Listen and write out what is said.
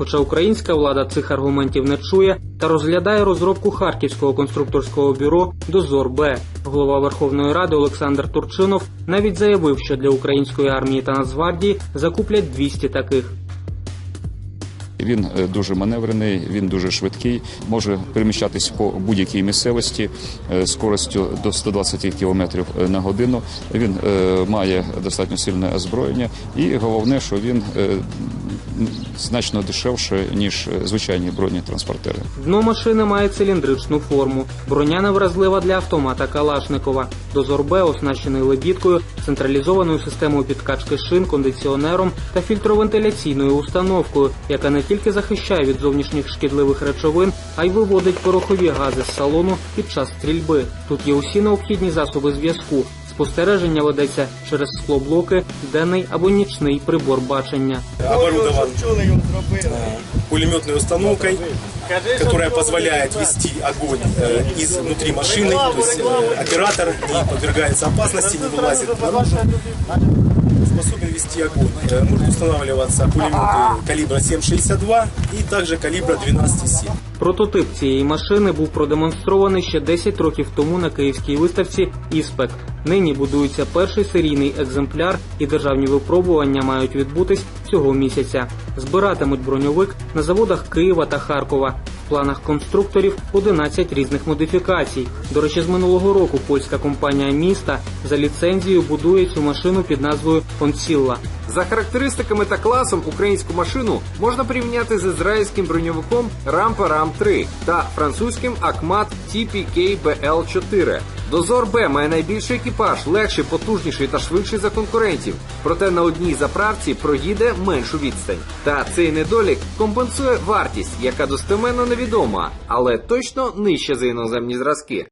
Хоча українська влада цих аргументів не чує та розглядає розробку харківського конструкторського бюро Дозор Б. Голова Верховної Ради Олександр Турчинов навіть заявив, що для української армії та Нацгвардії закуплять 200 таких. Він е, дуже маневрений, він дуже швидкий, може переміщатись по будь-якій місцевості е, скоростю до 120 км на годину. Він е, має достатньо сильне озброєння, і головне, що він е, значно дешевше ніж звичайні бронетранспортери. Дно машини має циліндричну форму. Броня невразлива для автомата Калашникова. Дозор Б оснащений лебідкою, централізованою системою підкачки шин, кондиціонером та фільтровентиляційною установкою, яка не тільки захищає від зовнішніх шкідливих речовин, а й виводить порохові гази з салону під час стрільби. Тут є усі необхідні засоби зв'язку Спостереження ведеться через склоблоки, денний або нічний прибор бачення. оборудован э, пулеметной установкой, которая позволяет вести огонь э, из внутри машины, то есть э, оператор не подвергается опасности, не вылазит наружу, способен вести огонь. Э, Может устанавливаться пулеметы калибра 7,62 и также калибра 12,7. Прототип цієї машини був продемонстрований ще 10 років тому на київській виставці «Іспек». Нині будується перший серійний екземпляр, і державні випробування мають відбутись цього місяця. Збиратимуть броньовик на заводах Києва та Харкова. В планах конструкторів 11 різних модифікацій. До речі, з минулого року польська компанія міста за ліцензією будує цю машину під назвою Консілла. За характеристиками та класом українську машину можна порівняти з ізраїльським броньовиком Рампа Рам 3 та французьким Акмат TPK BL4. Дозор Б має найбільший екіпаж, легший, потужніший та швидший за конкурентів. Проте на одній заправці проїде меншу відстань. Та цей недолік компенсує вартість, яка достеменно невідома, але точно нижча за іноземні зразки.